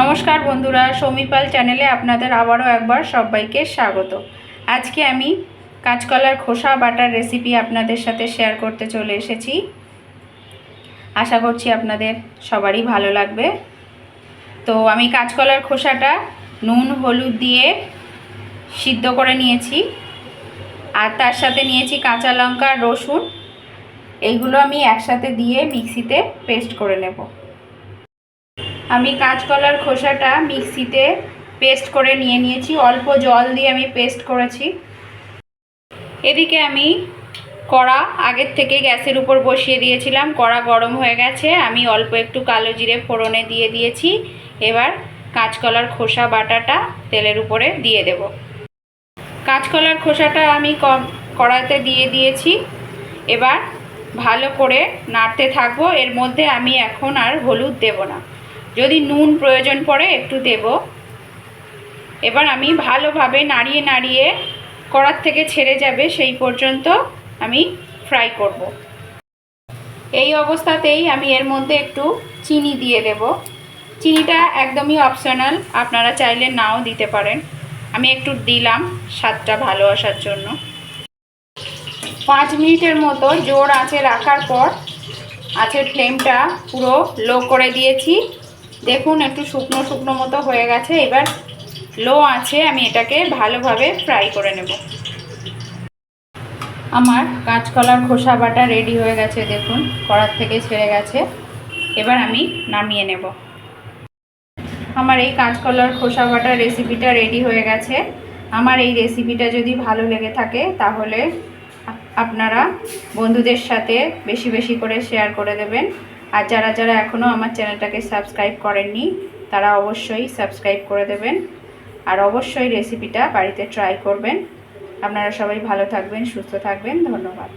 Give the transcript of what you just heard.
নমস্কার বন্ধুরা, সৌমিপাল চ্যানেলে আপনাদের আবারও একবার সবাইকে স্বাগত। আজকে আমি কাঁচকলার খোসা বাটার রেসিপি আপনাদের সাথে শেয়ার করতে চলে এসেছি। আশা করছি আপনাদের সবারই ভালো লাগবে। তো আমি কাঁচকলার খোসাটা নুন, হলুদ দিয়ে সিদ্ধ করে নিয়েছি। আর তার সাথে নিয়েছি কাঁচা লঙ্কা, রসুন। এইগুলো আমি একসাথে দিয়ে মিক্সিতে পেস্ট করে নেব। আমি কাঁচকলার খোসাটা মিক্সিতে পেস্ট করে নিয়ে নিয়েছি। অল্প জল দিয়ে আমি পেস্ট করেছি। এদিকে আমি কড়া আগের থেকে গ্যাসের উপর বসিয়ে দিয়েছিলাম। কড়া গরম হয়ে গেছে। আমি অল্প একটু কালো জিরে ফোড়নে দিয়ে দিয়েছি। এবার কাঁচকলার খোসা বাটাটা তেলের উপরে দিয়ে দেব। কাঁচকলার খোসাটা আমি কড়াতে দিয়ে দিয়েছি। এবার ভালো করে নাড়তে থাকব। এর মধ্যে আমি এখন আর হলুদ দেব না। যদি নুন প্রয়োজন পড়ে একটু দেব। এবার আমি ভালোভাবে নাড়িয়ে নাড়িয়ে কড়ার থেকে ছেড়ে যাবে, সেই পর্যন্ত আমি ফ্রাই করব। এই অবস্থাতেই আমি এর মধ্যে একটু চিনি দিয়ে দেব। চিনিটা একদমই অপশনাল আপনারা চাইলে নাও দিতে পারেন। আমি একটু দিলাম স্বাদটা ভালো আসার জন্য। পাঁচ মিনিটের মতো জোর আঁচে রাখার পর আঁচের ফ্লেমটা পুরো লো করে দিয়েছি। দেখুন, একটু শুকনো শুকনো মতো হয়ে গেছে। এবার লো আছে আমি এটাকে ভালোভাবে ফ্রাই করে নেব। আমার কাঁচকলার খোসা বাটা রেডি হয়ে গেছে, দেখুন, কড়ার থেকে ছেড়ে গেছে। এবার আমি নামিয়ে নেব। আমার এই কাঁচকলার খোসা বাটার রেসিপিটা রেডি হয়ে গেছে। আমার এই রেসিপিটা যদি ভালো লেগে থাকে, তাহলে আপনারা বন্ধুদের সাথে বেশি বেশি করে শেয়ার করে দেবেন। আর যারা যারা এখনও আমার চ্যানেলটাকে সাবস্ক্রাইব করেননি, তারা অবশ্যই সাবস্ক্রাইব করে দেবেন। আর অবশ্যই রেসিপিটা বাড়িতে ট্রাই করবেন। আপনারা সবাই ভালো থাকবেন, সুস্থ থাকবেন। ধন্যবাদ।